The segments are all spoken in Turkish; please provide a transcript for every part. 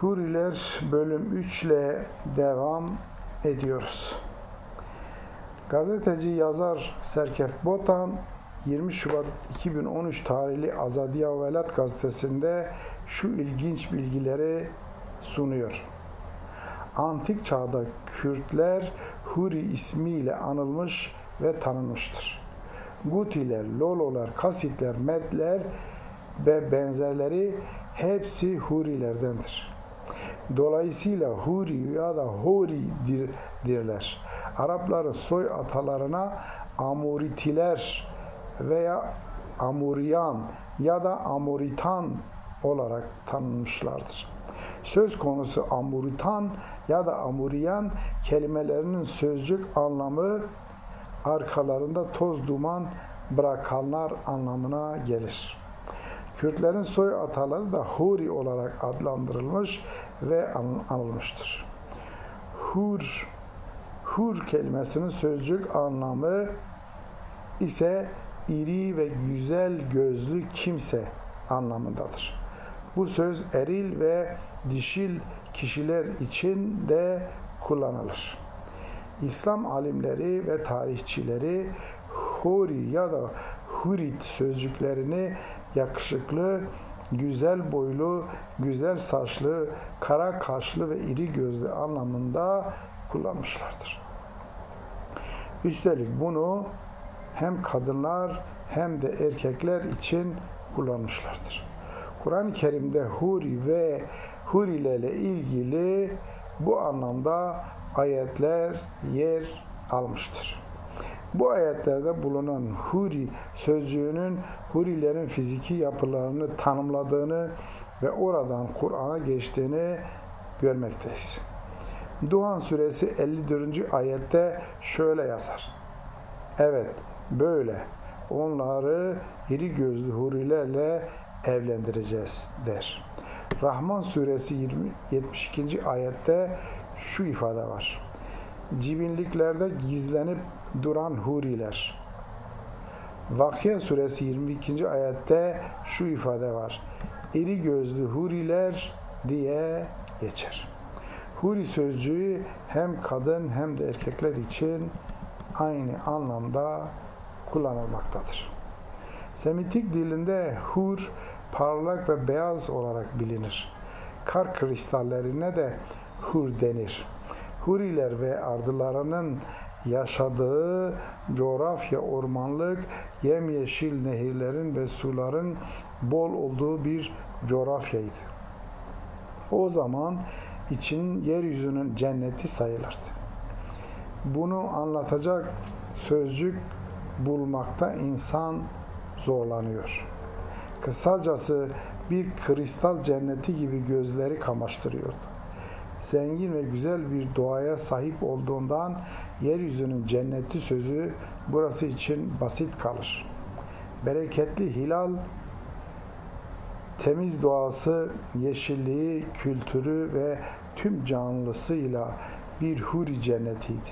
Huriler bölüm 3 ile devam ediyoruz. Gazeteci yazar Serkef Botan 20 Şubat 2013 tarihli Azadiya Velat gazetesinde şu ilginç bilgileri sunuyor. Antik çağda Kürtler Huri ismiyle anılmış ve tanınmıştır. Gutiler, Lololar, Kasitler, Medler ve benzerleri hepsi Hurilerdendir. Dolayısıyla Huri ya da Hori dir, dirler. Arapların soy atalarına Amoritiler veya Amuriyan ya da Amoritan olarak tanınmışlardır. Söz konusu Amuritan ya da Amuriyan kelimelerinin sözcük anlamı arkalarında toz duman bırakanlar anlamına gelir. Kürtlerin soy ataları da Huri olarak adlandırılmış ve anılmıştır. Hur, Hur kelimesinin sözcük anlamı ise iri ve güzel gözlü kimse anlamındadır. Bu söz eril ve dişil kişiler için de kullanılır. İslam alimleri ve tarihçileri Huri ya da Hurit sözcüklerini yakışıklı, güzel boylu, güzel saçlı, kara kaşlı ve iri gözlü anlamında kullanmışlardır. Üstelik bunu hem kadınlar hem de erkekler için kullanmışlardır. Kur'an-ı Kerim'de Huri ve Hurilerle ilgili bu anlamda ayetler yer almıştır. Bu ayetlerde bulunan Huri sözcüğünün Hurilerin fiziki yapılarını tanımladığını ve oradan Kur'an'a geçtiğini görmekteyiz. Duhan suresi 54. ayette şöyle yazar. Evet, böyle. Onları iri gözlü hurilerle evlendireceğiz der. Rahman suresi 20, 72. ayette şu ifade var. Cibinliklerde gizlenip duran huriler. Vakya suresi 22. ayette şu ifade var. İri gözlü huriler diye geçer. Huri sözcüğü hem kadın hem de erkekler için aynı anlamda kullanılmaktadır. Semitik dilinde hur parlak ve beyaz olarak bilinir. Kar kristallerine de hur denir. Huriler ve ardılarının yaşadığı coğrafya ormanlık, yemyeşil nehirlerin ve suların bol olduğu bir coğrafyaydı. O zaman için yeryüzünün cenneti sayılırdı. Bunu anlatacak sözcük bulmakta insan zorlanıyor. Kısacası bir kristal cenneti gibi gözleri kamaştırıyordu. Zengin ve güzel bir doğaya sahip olduğundan yeryüzünün cenneti sözü burası için basit kalır. Bereketli hilal temiz doğası, yeşilliği, kültürü ve tüm canlısıyla bir huri cennetiydi.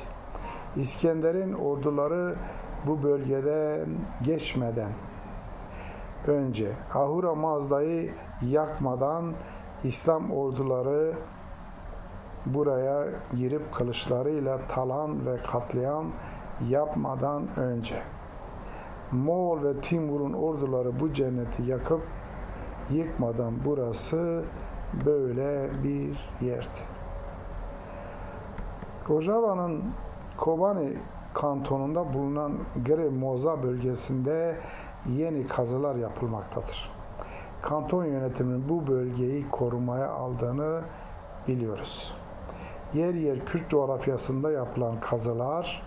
İskender'in orduları bu bölgeden geçmeden önce Ahura Mazda'yı yakmadan İslam orduları buraya girip kılıçlarıyla talan ve katliam yapmadan önce Moğol ve Timur'un orduları bu cenneti yakıp yıkmadan burası böyle bir yerdi. Rojava'nın Kobani kantonunda bulunan Gremoza bölgesinde yeni kazılar yapılmaktadır. Kanton yönetiminin bu bölgeyi korumaya aldığını biliyoruz. Yer yer Kürt coğrafyasında yapılan kazılar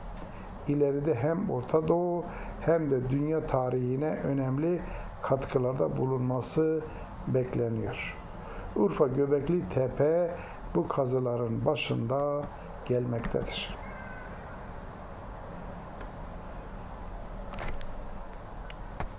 ileride hem Orta Doğu hem de dünya tarihine önemli katkılarda bulunması bekleniyor. Urfa Göbekli Tepe bu kazıların başında gelmektedir.